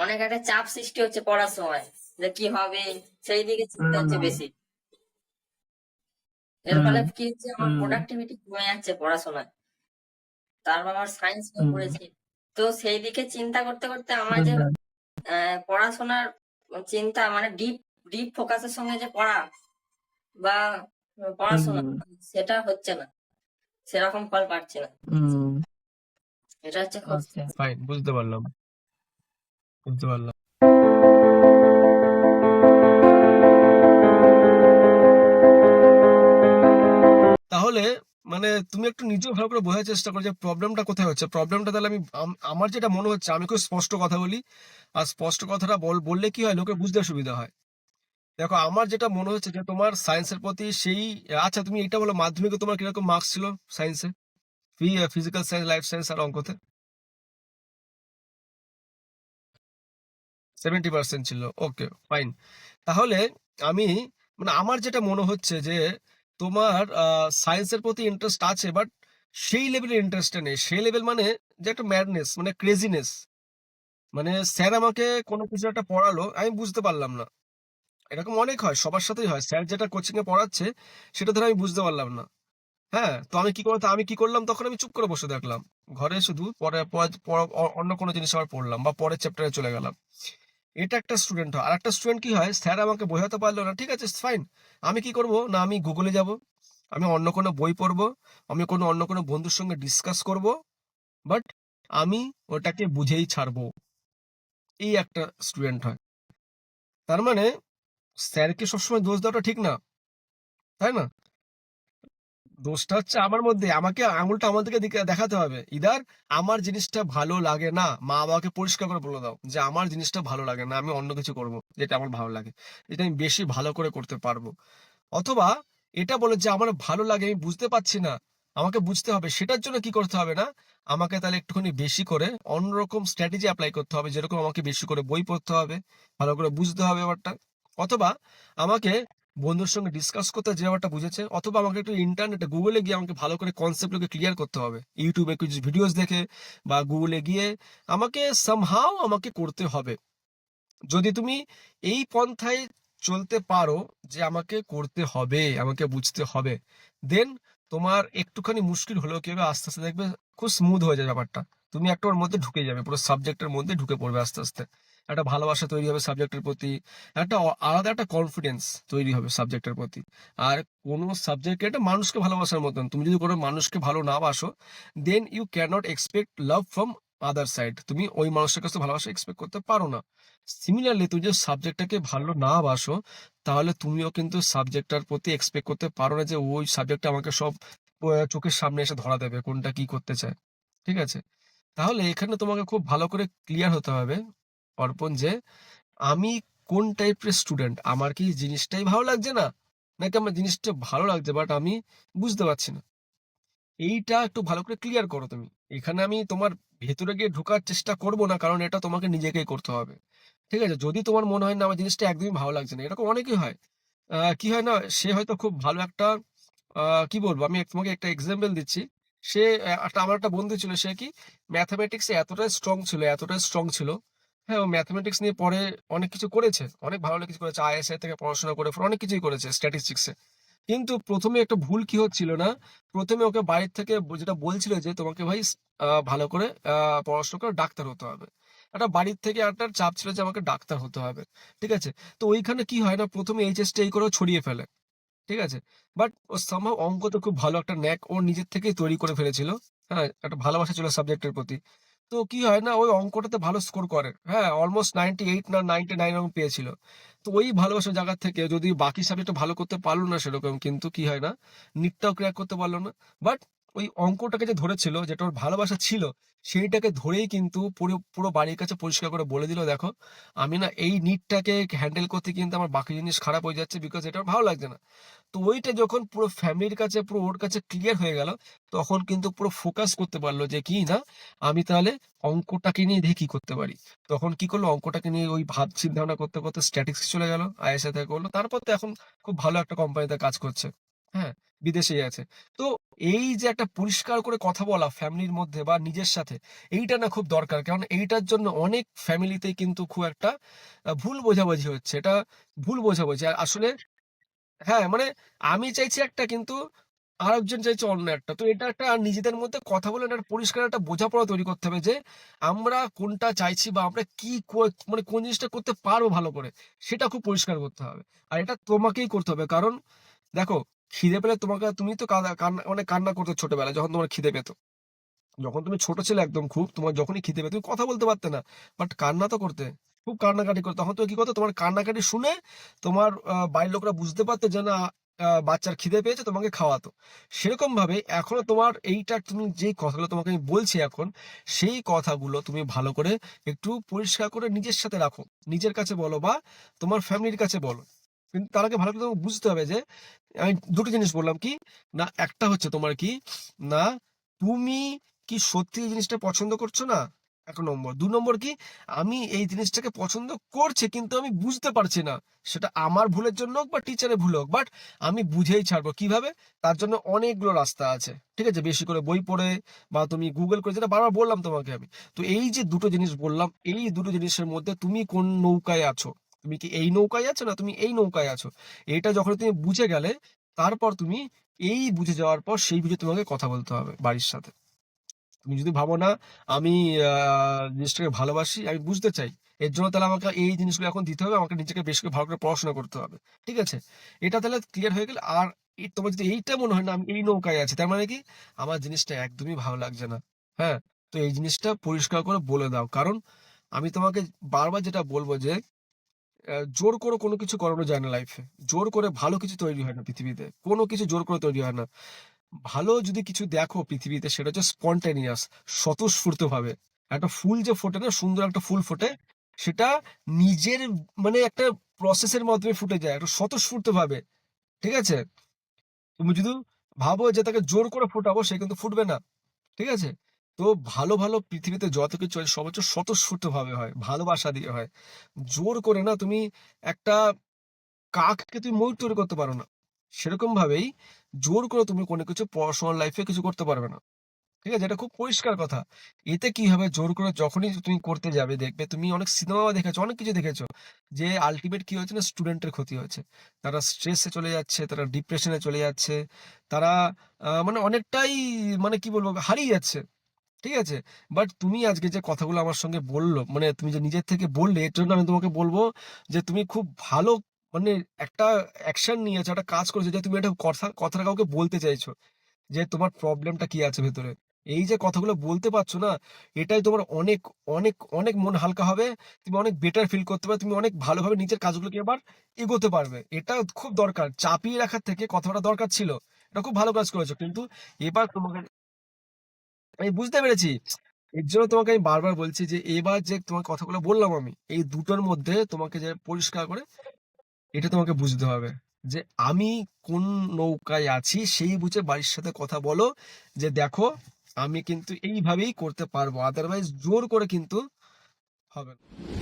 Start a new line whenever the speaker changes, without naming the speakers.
অনেক একটা চাপ সৃষ্টি হচ্ছে পড়ার সময় যে কি হবে সেই দিকে চিন্তা হচ্ছে বেশি। এর ফলে কি হচ্ছে আমার প্রোডাক্টিভিটি কমে যাচ্ছে পড়াশোনায় তারপর আমার সায়েন্স নিয়ে পড়েছি। তো সেই দিকে চিন্তা করতে করতে আমার যে পড়াশোনার চিন্তা মানে ডিপ ডিপ ফোকাসের সঙ্গে যে পড়া বা পড়াশোনা সেটা হচ্ছে না। সেরকম ফল পাচ্ছে না। এটা হচ্ছে
আচ্ছা।
ফাইন বুঝতে পারলাম। বুঝতে পারলাম। তাহলে মানে তুমি একটু নিজেও ভালো করে বোঝার চেষ্টা করো যে প্রবলেমটা কোথায় হচ্ছে। প্রবলেমটা তাহলে আমি আমার যেটা মনে হচ্ছে, আমি খুব স্পষ্ট কথা বলি। আর স্পষ্ট কথাটা বল- বললে কি হয়? লোকের বুঝতে সুবিধা হয়। দেখো, আমার যেটা মনে হচ্ছে যে তোমার সায়েন্সের প্রতি সেই আচ্ছা তুমি এটা বলো, মাধ্যমিকে তোমার কীরকম মার্কস ছিল সায়েন্সে ফিজিক্যাল সায়েন্স লাইফ সায়েন্স আর অঙ্কতে? সেভেন্টি পার্সেন্ট ছিল। ওকে ফাইন তাহলে আমি মানে আমার যেটা মনে হচ্ছে যে, তোমার সায়েন্সের প্রতি ইন্টারেস্ট আছে বাট সেই লেভেলের ইন্টারেস্টটা নেই। সেই লেভেল মানে যে একটা ম্যাডনেস মানে ক্রেজিনেস মানে স্যার আমাকে কোনো কিছু একটা পড়ালো, আমি বুঝতে পারলাম না। এরকম অনেক হয়, সবার সাথেই হয়। স্যার যেটা কোচিং এ পড়াচ্ছে, সেটা ধরে আমি বুঝতে পারলাম না। হ্যাঁ তো আমি কি করতে আমি কি করলাম, তখন আমি চুপ করে বসে দেখলাম। ঘরে শুধু পরে অন্য কোনো জিনিস আবার পড়লাম বা পরের চ্যাপ্টারে চলে গেলাম। এটা একটা স্টুডেন্ট হয়। আর একটা স্টুডেন্ট কি হয়? স্যার আমাকে বোঝাতে পারল না, ঠিক আছে ফাইন আমি কি করব? না, আমি গুগলে যাব। আমি অন্য কোনো বই পড়ব। আমি কোনো, অন্য কোনো বন্ধুর সঙ্গে ডিসকাস করব। বাট আমি ওটাকে বুঝেই ছাড়বো। এই একটা স্টুডেন্ট হয়। তার মানে স্যারকে সবসময় দোষ দেওয়াটা ঠিক না। তাই না? দোষটা হচ্ছে আমার মধ্যে। আমাকে আঙুলটা আমাদেরকে দেখাতে হবে। ইদার, আমার জিনিসটা ভালো লাগে না, মা বাবাকে পরিষ্কার করে বলে দাও যে, আমার জিনিসটা ভালো লাগে না, আমি অন্য কিছু করব যেটা আমার ভালো লাগে। যেটা আমি বেশি ভালো করে করতে পারব। অথবা, এটা বলে যে, আমার ভালো লাগে, আমি বুঝতে পারছি না। আমাকে বুঝতে হবে। সেটার জন্য কি করতে হবে না? আমাকে তাহলে একটুখানি বেশি করে অন্যরকম স্ট্র্যাটেজি অ্যাপ্লাই করতে হবে। যেরকম আমাকে বেশি করে বই পড়তে হবে, ভালো করে বুঝতে হবে ব্যাপারটা। অথবা, আমাকে বন্ধুর সঙ্গে ডিসকাস করতে যে ব্যাপারটা বুঝেছে, অথবা আমাকে একটু ইন্টারনেটে গুগলে গিয়ে আমাকে ভালো করে কনসেপ্টগুলোকে ক্লিয়ার করতে হবে। ইউটিউবে কিছু ভিডিওস দেখে বা গুগলে গিয়ে আমাকে সামহাও আমাকে করতে হবে। যদি তুমি এই পন্থায় চলতে পারো যে আমাকে করতে হবে, আমাকে বুঝতে হবে দেন তোমার একটুখানি মুশকিল হলেও কি হবে? আস্তে আস্তে দেখবে খুব স্মুথ হয়ে যায় ব্যাপারটা। তুমি একটা ওর মধ্যে ঢুকে যাবে, পুরো সাবজেক্টের মধ্যে ঢুকে পড়বে আস্তে আস্তে। একটা ভালোবাসা তৈরি হবে সাবজেক্টের প্রতি, একটা আলাদা একটা কনফিডেন্স তৈরি হবে সাবজেক্টের প্রতি। আর কোনো সাবজেক্টকে একটা মানুষকে ভালোবাসার মতন, তুমি যদি কোনো মানুষকে ভালো না বাসো then you can't expect love from other side তুমি ওই মানুষের কাছে ভালোবাসা এক্সপেক্ট করতে পারো না। সিমিলারলি তুমি যদি সাবজেক্টটাকে ভালো না বাসো, তাহলে তুমিও কিন্তু সাবজেক্টটার প্রতি এক্সপেক্ট করতে পারো না যে ওই সাবজেক্টটা আমাকে সব চোখের সামনে এসে ধরা দেবে, কোনটা কি করতে চায়। ঠিক আছে? তাহলে এখানে তোমাকে খুব ভালো করে ক্লিয়ার হতে হবে অর্পণ যে, আমি কোন টাইপের স্টুডেন্ট আমার কি জিনিসটাই ভালো লাগছে না? নাকি আমার জিনিসটা ভালো লাগছে বাট আমি বুঝতে পারছি না। এইটা একটু ভালো করে ক্লিয়ার করো তুমি। এখানে আমি তোমার ভেতরে গিয়ে ঢোকার চেষ্টা করব না, কারণ এটা তোমাকে নিজেকেই করতে হবে। ঠিক আছে? যদি তোমার মনে হয় না, আমার জিনিসটা একদমই ভালো লাগছে না, এরকম অনেকেই হয়। কি হয় না, সে হয়তো খুব ভালো একটা কি বলব? আমি তোমাকে একটা এক্সাম্পল দিচ্ছি। সে একটা, আমার একটা বন্ধু ছিল, সে কি ম্যাথামেটিক্সে এতটাই স্ট্রং ছিল, এতটাই স্ট্রং ছিল হ্যাঁ ও ম্যাথামেটিক্স নিয়ে পরে অনেক কিছু করেছে। অনেক ভালো কিছু করেছে। আইএসআই থেকে পড়াশোনা করে অনেক কিছুই করেছে স্ট্যাটিস্টিক্সে কিন্তু প্রথমে একটা ভুল কি হচ্ছিল না? প্রথমে ওকে বাড়ির থেকে যেটা বলছিল যে, তোমাকে ভাই ভালো করে পড়াশোনা করে ডাক্তার হতে হবে। একটা বাড়ির থেকে একটা চাপ ছিল যে, আমাকে ডাক্তার হতে হবে। ঠিক আছে? তো ওইখানে কি হয় না, প্রথমে এইচএসটা এই করে ছড়িয়ে ফেলে। ঠিক আছে? বাট ও সামহাও অঙ্কতে খুব ভালো একটা ন্যাক ও নিজের থেকেই তৈরি করে ফেলেছিল। হ্যাঁ একটা ভালোবাসা ছিল সাবজেক্টের প্রতি। তো কি হয় না, ওই অঙ্কটাতে ভালো স্কোর করে। হ্যাঁ অলমোস্ট নাইনটি এইট না নাইনটি নাইন এরকম পেয়েছিল। তো ওই ভালোবাসার জায়গা থেকে যদি বাকি সাবজেক্টটা ভালো করতে পারল না সেরকম, কিন্তু কি হয় না নিটটাও ক্র্যাক করতে পারল না। বাট ওই অঙ্কটাকে যে ধরেছিল, যেটা ওর ভালোবাসা ছিল, সেইটাকে ধরেই কিন্তু পুরো পুরো বাড়ির কাছে পরিষ্কার করে বলে দিল, দেখো, আমি না এই নিটটাকে হ্যান্ডেল করতে কিন্তু আমার বাকি জিনিস খারাপ হয়ে যাচ্ছে বিকজ এটা ভালো লাগছে না তো ওইটা যখন পুরো ফ্যামিলির কাছে, পুরো ওর কাছে ক্লিয়ার হয়ে গেল, তখন কিন্তু পুরো ফোকাস করতে পারল যে, কি না, আমি তাহলে অঙ্কটাকে নিয়ে দেখি করতে পারি তখন কি করল, অঙ্কটাকে নিয়ে ওই ভাব চিন্তা করতে করতে স্ট্যাটিক্স চলে গেল আইএসএ থেকে করল তারপর তো এখন খুব ভালো একটা কোম্পানিতে কাজ করছে হ্যাঁ? বিদেশেই আছে। তো এই যে একটা পরিষ্কার করে কথা বলা ফ্যামিলির মধ্যে বা নিজের সাথে, এইটা না খুব দরকার। কারণ এইটার জন্য অনেক ফ্যামিলিতেই কিন্তু খুব একটা ভুল বোঝাবুঝি হচ্ছে। এটা ভুল বোঝাবুঝি। আর আসলে হ্যাঁ, মানে আমি চাইছি একটা কিন্তু আরেকজন চাইছে অন্য একটা। তো এটা একটা নিজেদের মধ্যে কথা বলে একটা পরিষ্কার একটা বোঝাপড়া তৈরি করতে হবে যে, আমরা কোনটা চাইছি বা আমরা কি মানে কোন জিনিসটা করতে পারব ভালো করে, সেটা খুব পরিষ্কার করতে হবে। আর এটা তোমাকেই করতে হবে। কারণ দেখো, খিদে পেলে তোমাকে তুমি তো কান্না মানে কান্না করতে ছোটবেলায় যখন তোমার খিদে পেত। যখন তুমি ছোট ছিলে একদম খুব, তোমার যখনই খিদে পেত তুমি কথা বলতে পারতে না। বাট কান্না তো করতে। খুব কান্নাকাটি করতে। তখন তুমি কি করতো তোমার কান্নাকাটি শুনে তোমার বাড়ির লোকরা বুঝতে পারতো যে না বাচ্চার খিদে পেয়েছে তোমাকে খাওয়াতো। সেরকম ভাবে এখনও তোমার এইটা তুমি যেই কথাগুলো তোমাকে আমি বলছি এখন, সেই কথাগুলো তুমি ভালো করে একটু পরিষ্কার করে নিজের সাথে রাখো। নিজের কাছে বলো বা তোমার ফ্যামিলির কাছে বলো। কিন্তু তার আগে ভালো করে বুঝতে হবে যে, আমি দুটো জিনিস বললাম কি? না একটা হচ্ছে তোমার কি? না তুমি কি সত্যি জিনিসটা পছন্দ করছ না? এক নম্বর। দু নম্বর কি? আমি এই জিনিসটাকে পছন্দ করছি কিন্তু আমি বুঝতে পারছি না। সেটা আমার ভুলের জন্য হোক বা টিচারের ভুল হোক। বাট আমি বুঝেই ছাড়বো। কীভাবে? তার জন্য অনেকগুলো রাস্তা আছে। ঠিক আছে? বেশি করে বই পড়ে বা তুমি গুগল করে যেটা বারবার বললাম তোমাকে আমি। তো এই যে দুটো জিনিস বললাম, এই দুটো জিনিসের মধ্যে তুমি কোন নৌকায় আছো? তুমি কি এই নৌকায় আছো না তুমি এই নৌকায় আছো? এটা যখন তুমি বুঝে গেলে, তারপর তুমি এই বুঝে যাওয়ার পর সেই বুঝে তোমাকে কথা বলতে হবে বাড়ির সাথে। তুমি যদি ভাবো না আমি জিনিসটাকে ভালোবাসি, আমি বুঝতে চাই। এর জন্য তাহলে আমাকে এই জিনিসগুলো এখন দিতে হবে। আমাকে নিজেকে বেশ ভালো করে পড়াশোনা করতে হবে। ঠিক আছে? এটা তাহলে ক্লিয়ার হয়ে গেলে আর তোমার যদি এইটা মনে হয় না আমি এই নৌকায় আছি, তার মানে কি? আমার জিনিসটা একদমই ভালো লাগছে না। হ্যাঁ? তো এই জিনিসটা পরিষ্কার করে বলে দাও। কারণ আমি তোমাকে বারবার যেটা বলব যে, জোর করে কোনো কিছু করানো যায় না লাইফে। জোর করে ভালো কিছু তৈরি হয় না পৃথিবীতে। কোনো কিছু জোর করে তৈরি হয় না। ভালো যদি কিছু দেখো পৃথিবীতে সেটা হচ্ছে spontaneous স্বতঃস্ফূর্তভাবে। একটা ফুল যে ফোটে না সুন্দর একটা ফুল ফোটে, সেটা নিজের মানে একটা প্রসেসের মাধ্যমে ফুটে যায়। একটা স্বতঃস্ফূর্তভাবে। ঠিক আছে? তুমি যদি ভাবো যে তাকে জোর করে ফোটাবো সে কিন্তু ফুটবে না। ঠিক আছে? তো ভালো, ভালো পৃথিবীতে যত কিছু হয় সব হচ্ছে স্বতঃস্ফূর্তভাবে হয়। ভালোবাসা দিয়ে হয়। জোর করে না তুমি একটা কাককে তুমি ময়ূর তৈরি করতে পারো না। সেরকম ভাবেই জোর করে তুমি কোনো কিছু পড়াশোনার লাইফে কিছু করতে পারবে না। ঠিক আছে? এটা খুব পরিষ্কার কথা। এতে কি হবে জোর করে যখনই তুমি করতে যাবে দেখবে তুমি অনেক সিনেমাও দেখেছ, অনেক কিছু দেখেছ। যে আলটিমেট কি হয়েছে না স্টুডেন্টের ক্ষতি হয়েছে। তারা স্ট্রেসে চলে যাচ্ছে, তারা ডিপ্রেশনে চলে যাচ্ছে। তারা মানে অনেকটাই মানে কি বলব হারিয়ে যাচ্ছে। ঠিক আছে? বাট তুমি আজকে যে কথাগুলো আমার সঙ্গে বলল মানে তুমি যে নিজের থেকে বললে এর জন্য আমি তোমাকে বলব যে তুমি খুব ভালো মানে একটা অ্যাকশন নিয়েছো, একটা কাজ করেছ যে তুমি একটা কথা কথাটা কাউকে বলতে চাইছো। যে তোমার প্রবলেমটা কি আছে ভেতরে। এই যে কথাগুলো বলতে পারছ না, এটাই তোমার অনেক, অনেক, অনেক মন হালকা হবে। তুমি অনেক বেটার ফিল করতে পারবে। তুমি অনেক ভালোভাবে নিজের কাজগুলোকে এবার এগোতে পারবে। এটা খুব দরকার। চাপিয়ে রাখার থেকে কথাটা দরকার ছিল। এটা খুব ভালো কাজ করেছ। কিন্তু এবার তোমাকে আমি বুঝতে পেরেছি। এর জন্য তোমাকে আমি বারবার বলছি যে এবার যে তোমার কথাগুলো বললাম আমি, এই দুটোর মধ্যে তোমাকে যে পরিষ্কার করে এটা তোমাকে বুঝতে হবে। যে আমি কোন নৌকায় আছি সেই বুঝে বাড়ির সাথে কথা বলো যে দেখো আমি কিন্তু এইভাবেই করতে পারব। আদারওয়াইজ জোর করে কিন্তু হবে না।